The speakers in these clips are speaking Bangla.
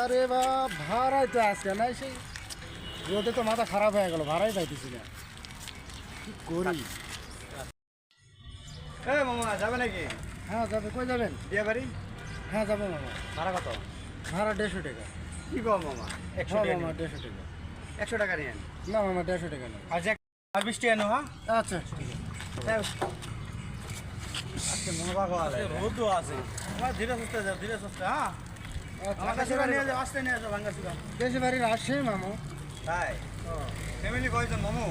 আরে বা ভাড়াই তো আজকে না সেই রোদে তো মাথা খারাপ হয়ে গেল ভাড়াই পাইতেছি না। কি করি? এ মামা যাবে নাকি? হ্যাঁ যাবে কই যাবেন? বিয়ে বাড়ি হ্যাঁ যাব মামা। ভাড়া কত? ভাড়া দেড়শো টাকা। কি কম মামা? একশো হ্যাঁ মামা দেড়শো টাকা। একশো টাকা নিয়েন। না মামা দেড়শো টাকা না আর যে আর বৃষ্টি এনো হ্যাঁ? আচ্ছা ঠিক আছে আজকে মনে পাগল রোদও আছে। আমার ধীরে সুস্থে যাও ধীরে সুস্থে হ্যাঁ? দেশে বাড়ি রাজশাহী মামু। তাই? ফ্যামিলি কয়জন মামু?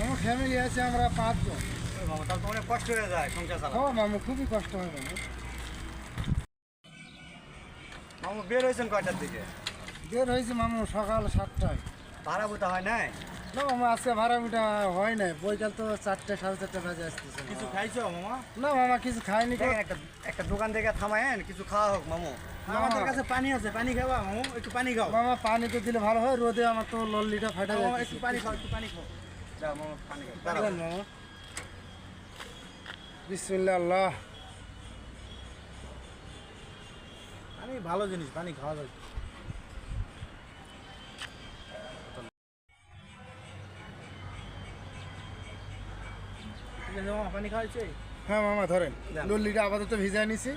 আমার ফ্যামিলি আছে আমরা পাঁচজন। মামু তাহলে তো কষ্ট হয়ে যায় সংসার চালা ও মামু খুবই কষ্ট হয় মামু। মামু বের হয়েছেন কয়টার দিকে? বের হয়েছে মামু সকাল সাতটায়। ভাড়া বুতা হয় নাই? না মামা আজকে ভাড়া হয় নাই। বইকাল তো চারটে সাড়ে চারটে বাজে আসতেছে। কিছু খাইছো মামা? না মামা কিছু খাইনি একটা একটা দোকান থেকে থামায়েন কিছু খাওয়া হোক মামু। আমাদের কাছে পানি আছে পানি খাওয়া মামু একটু পানি খাও। মামা পানি তো দিলে ভালো হয় রোদে আমার তো লল্লিটা ফাটা যায় একটু পানি খাও একটু পানি খাও। যাও মামা পানি খাও মামা। বিসমিল্লাহ। আল্লাহ পানি ভালো জিনিস পানি খাওয়া যায়। মামা পানি খাওয়াইছে? হ্যাঁ মামা ধরেন। লল্লিটা আপাতত ভিজায় নিছি।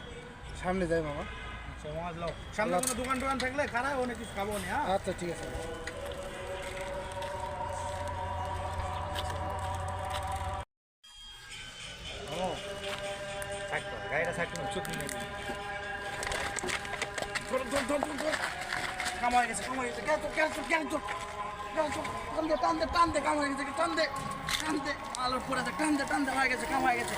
সামনে যাই মামা। আচ্ছা সামনে কোনো দোকান টোকান থাকলে খারাপ অনেক কিছু খাব না হ্যাঁ? আচ্ছা ঠিক আছে। কামাই গেছে কামাই গেছে কেন তো কেন তো কেন তো কেন তো টান দে টান দে টান দে কামাই গেছে টান দে টান দে আলো পড়ে আছে টান দে টান দে হয়ে গেছে। কামাই গেছে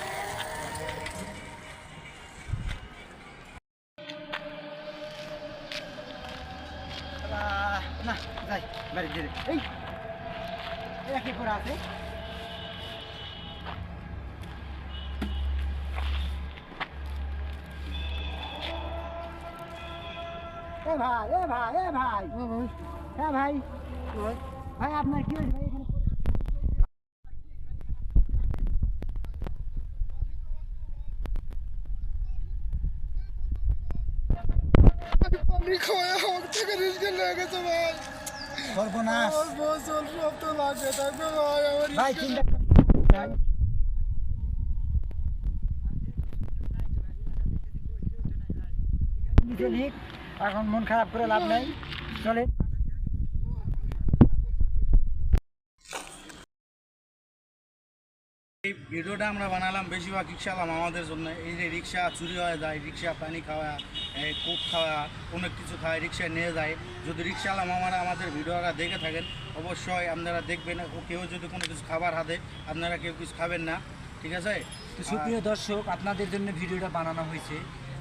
আহ, না যাই বাড়ি দিয়ে এই একে করে আছে এ ভাই এ ভাই। এ ভাই। হ্যাঁ ভাই ভাই আপনার কি হয়েছে ভাই এখানে? পানি খাওয়া আমার থেকে রিস্কে লেগেছে ভাই। সর্বনাশ। সব তো লাগে থাকবে ভাই আমার ভাই চিন্তা ভাই। নিচে নিক এখন মন খারাপ করে লাভ নাই। চলে এই ভিডিওটা আমরা বানালাম বেশিরভাগ রিক্সালাম আমাদের জন্য। এই যে রিক্সা চুরি হয়ে যায় রিক্সা পানি খাওয়া কোক খাওয়া অনেক কিছু খাওয়া রিক্সায় নিয়ে যায়। যদি রিক্সালাম আমরা আমাদের ভিডিওটা দেখে থাকেন অবশ্যই আপনারা দেখবেন ও কেউ যদি কোনো কিছু খাবার হাতে আপনারা কেউ কিছু খাবেন না। ঠিক আছে? তো সুপ্রিয় দর্শক আপনাদের জন্য ভিডিওটা বানানো হয়েছে।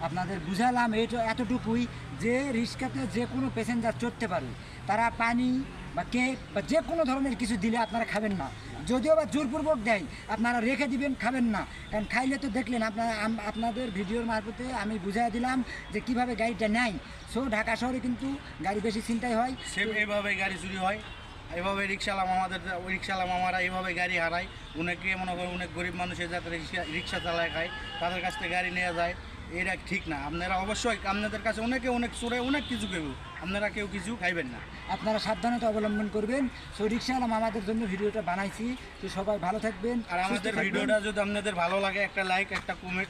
আপনাদের বুঝালাম এইটা এতটুকুই যে রিক্সাতে যে কোনো প্যাসেঞ্জার চড়তে পারে। তারা পানি বা কেক বা যে কোনো ধরনের কিছু দিলে আপনারা খাবেন না। যদিও বা জোরপূর্বক দেয়, আপনারা রেখে দিবেন, খাবেন না। কারণ খাইলে তো দেখলেন আপনারা আপনাদের ভিডিওর মারফতে আমি বুঝাই দিলাম যে কীভাবে গাড়িটা নেয়। সো ঢাকা শহরে কিন্তু গাড়ি বেশি চিন্তাই হয়। সেম এইভাবে গাড়ি চুরি হয় এভাবে রিক্সালাম আমাদের রিক্সালাম আমরা এইভাবে গাড়ি হারাই অনেকে মনে করেন অনেক গরিব মানুষের যাতে রিক্সা রিক্সা চালায় খায়, তাদের কাছ থেকে গাড়ি নেওয়া যায়। এটা ঠিক না। আপনারা অবশ্যই আপনাদের কাছে অনেকে অনেক চোরে অনেক কিছু কেউ আপনারা কেউ কিছু খাইবেন না। আপনারা সাবধানতা অবলম্বন করবেন। সো আলম আমাদের জন্য ভিডিওটা বানাইছি। তো সবাই ভালো থাকবেন আর আমাদের ভিডিওটা যদি আপনাদের ভালো লাগে একটা লাইক একটা কমেন্ট